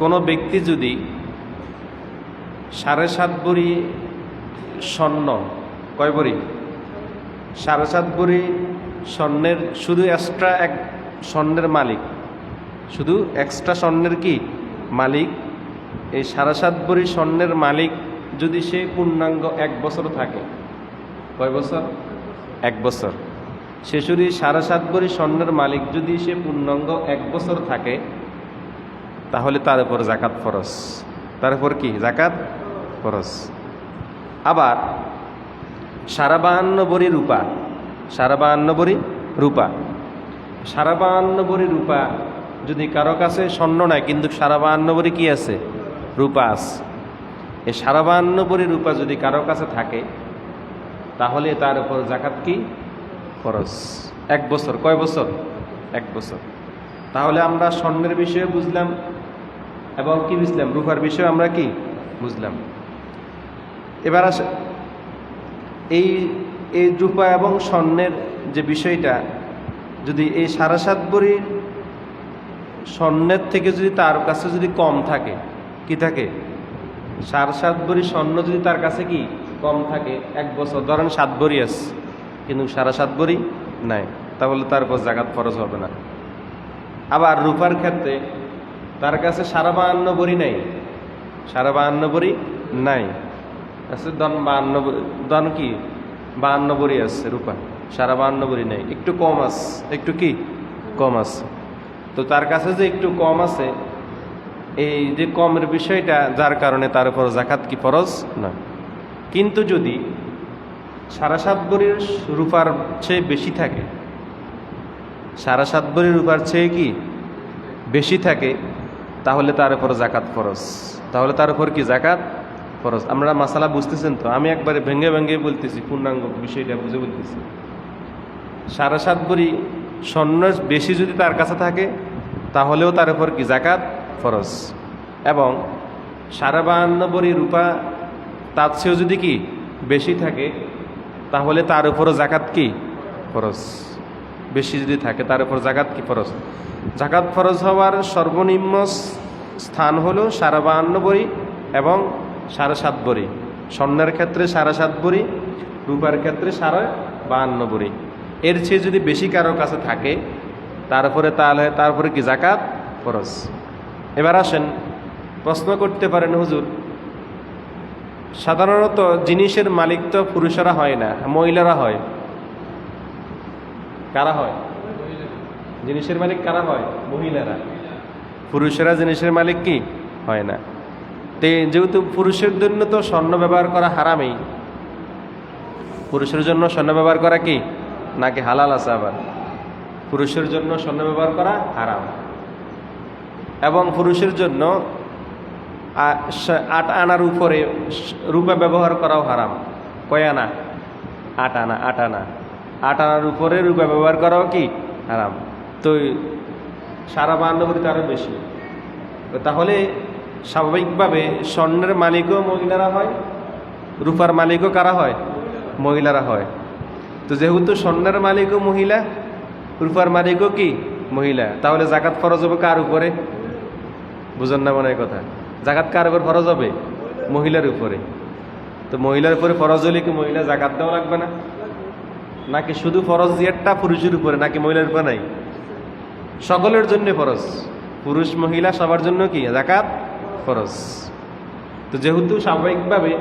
কোনো ব্যক্তি যদি সাড়ে সাত বড়ি স্বর্ণ, কয় বড়ি? সাড়ে সাত বড়ি স্বর্ণের, শুধু এক্সট্রা এক স্বর্ণের মালিক। শুধু এক্সট্রা স্বর্ণের কি? মালিক। এই সাড়ে সাত বড়ি স্বর্ণের মালিক যদি সে পূর্ণাঙ্গ এক বছর থাকে, কয় বছর? এক বছর। সে যদি সাড়ে সাত বড়ি স্বর্ণের মালিক যদি সে পূর্ণাঙ্গ এক বছর থাকে তাহলে তার উপর জাকাত ফরজ। তার উপর কি? জাকাত ফরজ। আবার সারা রূপা। সারা বাহান্ন রূপা। সারা বাহান্ন রূপা যদি কারও কাছে স্বর্ণ নাই, কিন্তু সারা বাহান্ন কি আছে? রূপা আছে। এই সারা বাহান্ন রূপা যদি কারও কাছে থাকে, তাহলে তার উপর জাকাত কি? খরচ এক বছর। কয় বছর? এক বছর। তাহলে আমরা স্বর্ণের বিষয়ে বুঝলাম এবং কি বুঝলাম রূপার বিষয়ে আমরা কি? বুঝলাম এবার আস এই এই রূপা এবং স্বর্ণের যে বিষয়টা, যদি এই সাড়ে সাত বড়ির স্বর্ণের থেকে যদি তার কাছে যদি কম থাকে, কি থাকে? সাড়ে সাত বড়ি স্বর্ণ যদি তার কাছে কি? কম থাকে, এক বছর। ধরেন সাত বড়ি আছে, কিন্তু সাড়ে সাত বড়ি নাই, তাহলে তার উপর জাগাত খরচ হবে না। আবার রূপার ক্ষেত্রে তার কাছে সারা বাহান্ন বড়ি নাই। সারা বাহান্ন বড়ি নাই। আছে দন বাহান্ন দন কি? বাহান্ন বড়ি আছে রূপা। সারা বাহান্ন বড়ি নাই। একটু কম আছে। একটু কি? কম আছে। তো তার কাছে যে একটু কম আছে, এই যে কমের বিষয়টা, যার কারণে তার উপর জাকাত কি ফরজ? না। কিন্তু যদি সারা সাত বড়ির রূপার চেয়ে বেশি থাকে সারা সাত বড়ির রূপার চেয়ে কি? বেশি থাকে তাহলে তার উপর জাকাত ফরজ। তাহলে তার উপর কি জাকাত ফরজ? আমরা মাসালা বুঝতেছেন তো? আমি একবারে ভেঙে ভেঙে বলতেছি, পূর্ণাঙ্গ বিষয়টা বুঝে বলতেছি। সারা সাত বড়ি স্বর্ণ বেশি যদি তার কাছে থাকে, তাহলেও তার উপর কি জাকাত ফরজ? এবং সারা বাহান্ন বড়ি রূপা তার চেয়েও যদি কি বেশি থাকে, তাহলে তার উপরও জাকাত কি ফরজ? বেশি যদি থাকে, তার উপর জাকাত কি ফরজ? জাকাত ফরজ হওয়ার সর্বনিম্ন স্থান হল সাড়ে বাহান্ন বড়ি এবং সাড়ে সাত বড়ি। স্বর্ণের ক্ষেত্রে সাড়ে সাত বড়ি, রূপার ক্ষেত্রে সাড়ে বাহান্ন বড়ি। এর চেয়ে যদি বেশি কারোর কাছে থাকে, তারপরে তাহলে তারপরে কি জাকাত ফরজ? এবার আসেন, প্রশ্ন করতে পারেন হুজুর, সাধারণত জিনিসের মালিক তো পুরুষেরা হয় না, মহিলারা হয়। কারা হয়? জিনিসের মালিক কারা হয়? মহিলারা। পুরুষেরা জিনিসের মালিক কি? হয় না। তে যেহেতু পুরুষের জন্য তো স্বর্ণ ব্যবহার করা হারামেই। পুরুষের জন্য স্বর্ণ ব্যবহার করা কি? নাকি হালাল আছে আবার? পুরুষের জন্য স্বর্ণ ব্যবহার করা হারাম। এবং পুরুষের জন্য আট আনার উপরে রূপে ব্যবহার করাও হারাম। কয় আনা? আট আনা আট আনা। আট আনার উপরে রূপে ব্যবহার করাও কি? হারাম। তো সারা বাহান্নবরিতে আরও বেশি। তাহলে স্বাভাবিকভাবে স্বর্ণের মালিকও মহিলারা হয়, রূপার মালিকও কারা হয়? মহিলারা হয়। তো যেহেতু স্বর্ণের মালিকও মহিলা, রূপার মালিকও কি? মহিলা। তাহলে জাকাত ফরজ হবে কার উপরে? বুঝেন না মনে কথা। জাকাত কার উপর ফরজ হবে? মহিলার উপরে। তো মহিলার উপরে ফরজ হলে কি মহিলা জাকাত দেওয়া লাগবে না? নাকি শুধু ফরজ জিয়ারটা পুরুষের উপরে, নাকি মহিলার উপরে নাই? সকলের জন্য ফরজ। পুরুষ, মহিলা, সবার জন্য কি? জাকাত ফরজ। তো যেহেতু স্বাভাবিকভাবে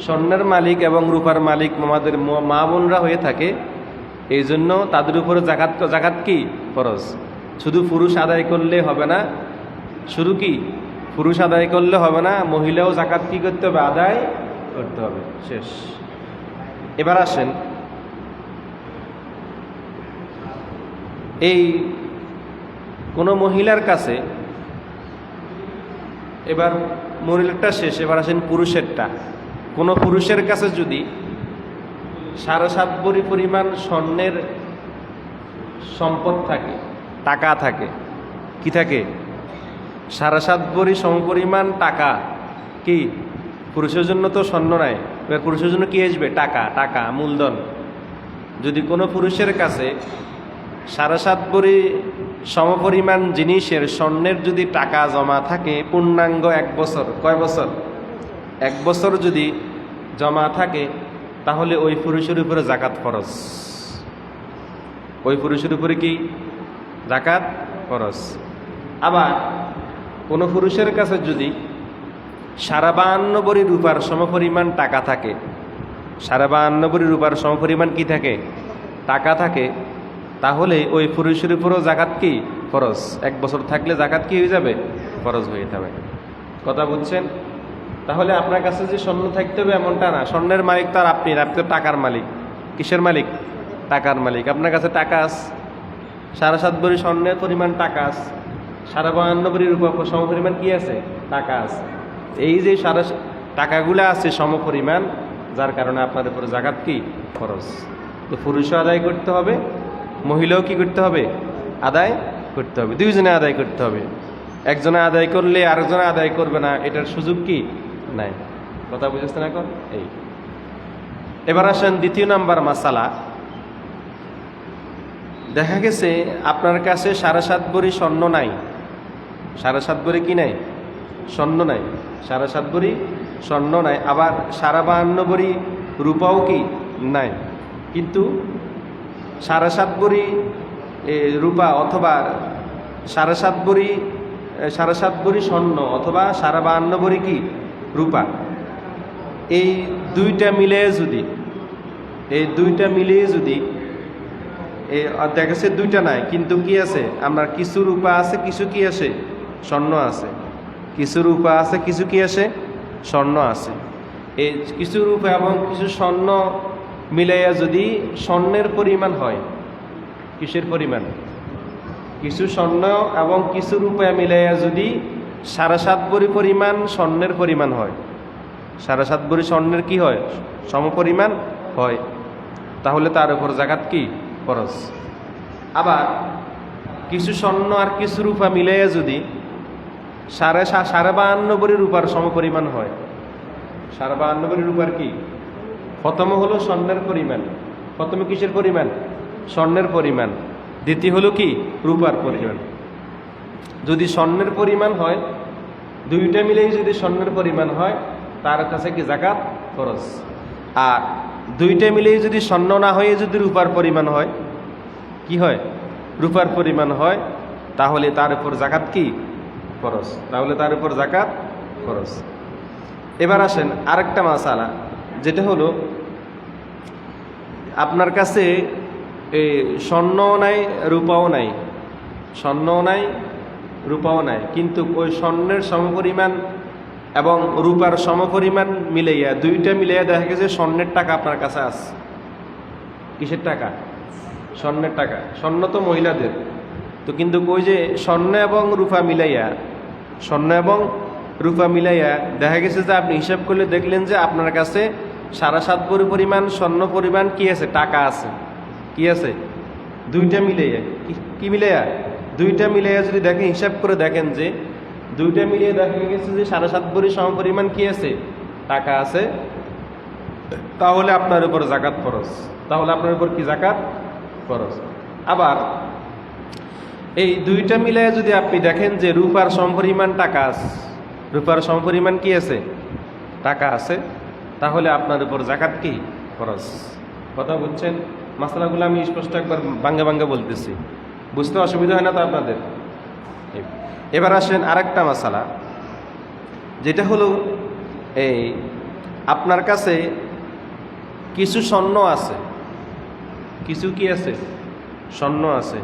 স্বর্ণের মালিক এবং রূপার মালিক আমাদের মা বোনরা হয়ে থাকে, এই জন্য তাদের উপরে জাকাত জাকাত কি? ফরজ। শুধু পুরুষ আদায় করলে হবে না। শুধু কি? পুরুষ আদায় করলে হবে না, মহিলাও জাকাত কি করতে হবে? আদায় করতে হবে। শেষ। এবার আসেন। এই কোনো মহিলার কাছে এবার মহিলারটা শেষ, এবার আসেন পুরুষেরটা। কোনো পুরুষের কাছে যদি সাড়ে সাত বড়ি পরিমাণ স্বর্ণের সম্পদ থাকে, টাকা থাকে, কি থাকে? সাড়ে সাত বড়ি সমপরিমাণ টাকা কি? পুরুষের জন্য তো স্বর্ণ নাই। এবার পুরুষের জন্য কি আসবে? টাকা টাকা, মূলধন। যদি কোনো পুরুষের কাছে সাড়ে সাত বড়ি সমপরিমাণ জিনিসের স্বর্ণের যদি টাকা জমা থাকে, পূর্ণাঙ্গ এক বছর, কয় বছর? এক বছর যদি জমা থাকে, তাহলে ওই পুরুষের উপরে জাকাত ফরজ। ওই পুরুষের উপরে কি? জাকাত ফরজ। আবার কোনো পুরুষের কাছে যদি সারা বাহান্ন রূপার সমপরিমাণ টাকা থাকে সারা বাহান্ন বড়ি রূপার সমপরিমাণ কি থাকে? টাকা থাকে তাহলে ওই পুরুষের উপরও জাকাত কি? ফরজ। এক বছর থাকলে জাকাত কি হয়ে যাবে? ফরজ হয়ে যাবে। কথা বুঝছেন? তাহলে আপনার কাছে যে স্বর্ণ থাকতে হবে এমনটা না। স্বর্ণের মালিক তার আপনি আপনি তো টাকার মালিক। কিসের মালিক? টাকার মালিক। আপনার কাছে টাকা আস সাড়ে সাত ভরি স্বর্ণের পরিমাণ টাকা আস সাড়ে বাহান্ন ভরি রূপা সম পরিমাণ কী আছে? টাকা আছে। এই যে সাড়ে টাকাগুলো আছে সম পরিমাণ, যার কারণে আপনার উপরে জাকাত কি? খরচ তো পুরুষও আদায় করতে হবে মহিলাও কি করতে হবে? আদায় করতে হবে। দুইজনে আদায় করতে হবে। একজনে আদায় করলে আরেকজনে আদায় করবে না, এটার সুযোগ কি? নাই। কথা বুঝেছেন এখন? এই। এবার আসেন দ্বিতীয় নাম্বার মাসালা। দেখা গেছে আপনার কাছে সাড়ে সাত ভরি স্বর্ণ নাই। সাড়ে সাত ভরি কি নাই? স্বর্ণ নাই। সাড়ে সাত ভরি স্বর্ণ নাই। আবার সাড়ে বাহান্ন ভরি রূপাও কি? নাই। কিন্তু সাড়ে সাত এ, রূপা অথবা সাড়ে সাত এ, সাড়ে সাত ভরি স্বর্ণ অথবা সাড়ে বাহান্ন ভরি কি? রূপা। এই দুইটা মিলে যদি এই দুইটা মিলিয়ে যদি এই দেখা গেছে দুইটা নাই কিন্তু কি আছে? আপনার কিছু রূপা আছে কিছু কি আছে? স্বর্ণ আছে। কিছু রূপা আছে কিছু কি আছে? স্বর্ণ আছে। এই কিছু রূপা এবং কিছু স্বর্ণ মিলাইয়া যদি স্বর্ণের পরিমাণ হয়, কিসের পরিমাণ? কিছু স্বর্ণ এবং কিছু রূপা মিলাইয়া যদি সাড়ে সাত বড়ি পরিমাণ স্বর্ণের পরিমাণ হয়, সাড়ে সাত বড়ি স্বর্ণের কি হয়? সমপরিমাণ হয়। তাহলে তার উপর জাকাত কি? খরচ আবার কিছু স্বর্ণ আর কিছু রূপা মিলাইয়া যদি সাড়ে সাড়ে বাহান্ন বড়ি রূপার সমপরিমাণ হয়, সাড়ে বাহান্ন বড়ি রূপার কি? প্রথম হলো স্বর্ণের পরিমাণ। প্রথমে কিসের পরিমাণ? স্বর্ণের পরিমাণ। দ্বিতীয় হলো কি? রূপার পরিমাণ। যদি স্বর্ণের পরিমাণ হয়, দুইটা মিলেই যদি স্বর্ণের পরিমাণ হয়, তার কাছে কি জাকাত? খরচ আর দুইটা মিলেই যদি স্বর্ণ না হয়ে যদি রূপার পরিমাণ হয়, কি হয়? রূপার পরিমাণ হয়, তাহলে তার উপর জাকাত কি? খরচ তাহলে তার উপর জাকাত খরচ এবার আসেন আরেকটা মাসালা, যেটা হলো আপনার কাছে এই স্বর্ণও নাই, রূপাও নাই। স্বর্ণও নাই, রূপাও নাই। কিন্তু ওই স্বর্ণের সমপরিমাণ এবং রূপার সমপরিমাণ মিলাইয়া, দুইটা মিলাইয়া দেখা গেছে স্বর্ণের টাকা আপনার কাছে আছে। কিসের টাকা? স্বর্ণের টাকা। স্বর্ণ তো মহিলাদের। তো কিন্তু ওই যে স্বর্ণ এবং রূপা মিলাইয়া, স্বর্ণ এবং রূপা মিলাইয়া দেখা গেছে যে আপনি হিসাব করলে দেখলেন যে আপনার কাছে সাড়ে সাত ভরি পরিমাণ, স্বর্ণ পরিমাণ, কি আছে? টাকা আছে। কি আছে? দুইটা মিলাইয়া। কি- মিলাইয়া? দুইটা মিলাইয়া যদি দেখেন, হিসাব করে দেখেন যে, দুইটা মিলিয়ে দেখা গেছে যে সাড়ে সাত ভরি সম পরিমাণ কি আছে? টাকা আছে। তাহলে আপনার উপর জাকাত খরচ তাহলে আপনার উপর কি জাকাত? খরচ আবার, এই দুইটা মিলায় যদি আপনি দেখেন যে রূপার সমপরিমাণ টাকা আছে, রূপার সমপরিমাণ কি আছে? টাকা আছে। তাহলে আপনার উপর জাকাত কি? খরচ কথা বুঝছেন? মশলাগুলো আমি স্পষ্ট একবার বাঙ্গা বাঙ্গা বলতেছি। বুঝতে অসুবিধা হয় না তো আপনাদের? এবার আসেন আরেকটা মশালা যেটা হলো এই, আপনার কাছে কিছু স্বর্ণ আছে। কিছু কি আছে? স্বর্ণ আছে।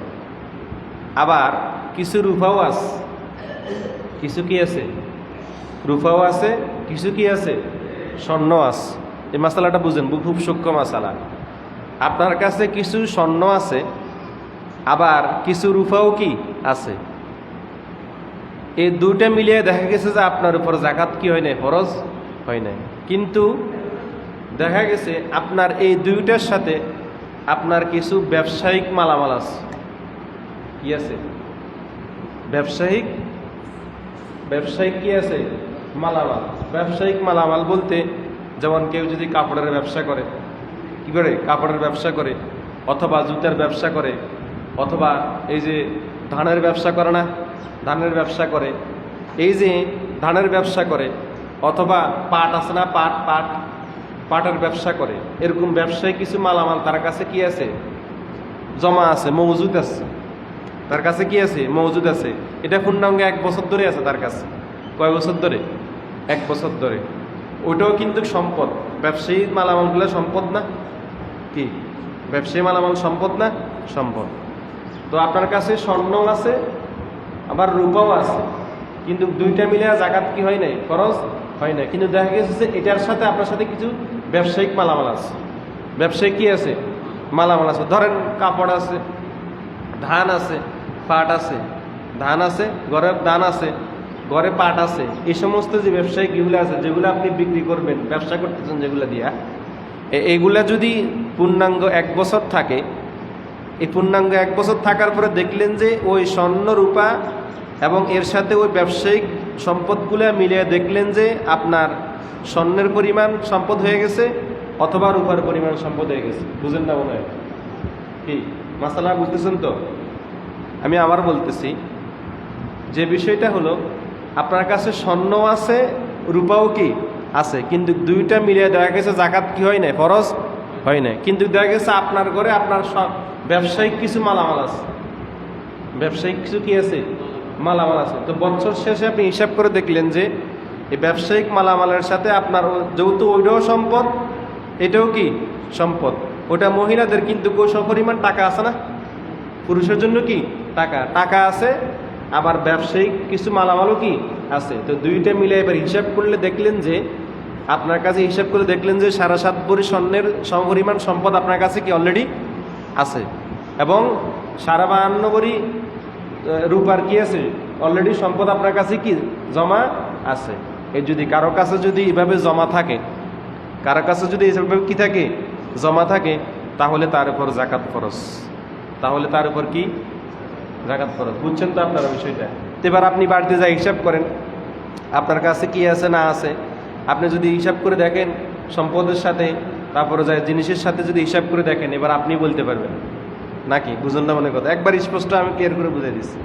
আবার কিছু রূপাও আছে। কিছু কি আছে? রূপাও আছে, কিছু কি আছে? স্বর্ণ আছে। এই মশালাটা বুঝেন খুব সূক্ষ্ম মশালা আপনার কাছে কিছু স্বর্ণ আছে, আবার কিছু রূপাও কি আছে? এই দুইটা মিলিয়ে দেখা গেছে যে আপনার উপর জাকাত কি হয় নাই, ফরজ হয় নাই। কিন্তু দেখা গেছে আপনার এই দুইটার সাথে আপনার কিছু ব্যবসায়িক মালামাল আছে। কি আছে? ব্যবসায়িক? ব্যবসায়িক কি আছে? মালামাল। ব্যবসায়িক মালামাল বলতে যেমন কেউ যদি কাপড়ের ব্যবসা করে, কি করে? কাপড়ের ব্যবসা করে, অথবা জুতার ব্যবসা করে, অথবা এই যে ধানের ব্যবসা করে না, ধানের ব্যবসা করে, এই যে ধানের ব্যবসা করে, অথবা পাট আছে না, পাট পাট, পাটের ব্যবসা করে, এরকম ব্যবসায় কিছু মালামাল তার কাছে কি আছে? জমা আছে মজুদ আছে। তার কাছে কি আছে? মজুদ আছে। এটা পূর্ণাঙ্গ এক বছর ধরে আছে তার কাছে। কয় বছর ধরে? এক বছর ধরে। ওইটাও কিন্তু সম্পদ। ব্যবসায়ী মালামালগুলো সম্পদ না? কি? ব্যবসায়ী মালামাল সম্পদ না? সম্পদ। তো আপনার কাছে স্বর্ণ আছে, আবার রূপাও আছে। কিন্তু দুইটা মিলে জাকাত কি হয় নাই? খরচ হয় না কিন্তু দেখা গেছে যে এটার সাথে আপনার সাথে কিছু ব্যবসায়িক মালামাল আছে। ব্যবসায়িক কি আছে? মালামাল আছে। ধরেন কাপড় আছে, ধান আছে, পাট আছে, ধান আছে ঘরের ধান আছে। ঘরে পাট আছে, এই সমস্ত যে ব্যবসায়িক এগুলো আছে, যেগুলো আপনি বিক্রি করবেন, ব্যবসা করতেছেন যেগুলো দিয়া, এ- এইগুলা যদি পূর্ণাঙ্গ এক বছর থাকে, এই পূর্ণাঙ্গ এক বছর থাকার পরে দেখলেন যে ওই স্বর্ণ রূপা এবং এর সাথে ওই ব্যবসায়িক সম্পদগুলো মিলিয়ে দেখলেন যে আপনার স্বর্ণের পরিমাণ সম্পদ হয়ে গেছে অথবা রূপার পরিমাণ সম্পদ হয়ে গেছে। বুঝেন না মনে হয়? কি? মাসালা বুঝতেছেন তো? আমি আবার বলতেছি, যে বিষয়টা হলো আপনার কাছে স্বর্ণ আছে, রূপাও কি? আছে, কিন্তু দুইটা মিলিয়ে দেখা গেছে জাকাত কি হয় নাই? ফরজ হয় নাই। কিন্তু দেখা গেছে আপনার ঘরে, আপনার ব্যবসায়িক কিছু মালামাল আছে। ব্যবসায়িক কিছু কি আছে? মালামাল আছে। তো বছর শেষে আপনি হিসাব করে দেখলেন যে, এই ব্যবসায়িক মালামালের সাথে আপনার যেহেতু ওইটাও সম্পদ, এটাও কি? সম্পদ। ওটা মহিলাদের কিন্তু কোষ পরিমাণ টাকা আছে না? পুরুষের জন্য কি? টাকা। টাকা আছে আবার ব্যবসায়িক কিছু মালামালও কি আছে? তো দুইটা মিলে এবার হিসাব করলে দেখলেন যে, আপনার কাছে হিসাব করে দেখলেন যে সারা সাত ভরি স্বর্ণের সমপরিমাণ সম্পদ আপনার কাছে কি অলরেডি আছে? এবং সারা বাহান্ন ভরি রূপার কি আছে? অলরেডি সম্পদ আপনার কাছে কি জমা আছে? এই যদি কারও কাছে যদি এভাবে জমা থাকে, কারও কাছে যদি এইভাবে কি থাকে, জমা থাকে, তাহলে তার উপর জাকাত খরচ তাহলে তার উপর কি জাকাত খরচ বুঝছেন তো আপনারা বিষয়টা? এবার আপনি বাড়িতে যা হিসাব করেন, আপনার কাছে কি আছে না আছে। আপনি যদি হিসাব করে দেখেন সম্পদের সাথে, তারপরে যায় জিনিসের সাথে যদি হিসাব করে দেখেন, এবার আপনি বলতে পারবেন। নাকি? বুঝুন না মনে কথা। একবার স্পষ্ট আমি ক্লিয়ার করে বুঝে দিচ্ছি।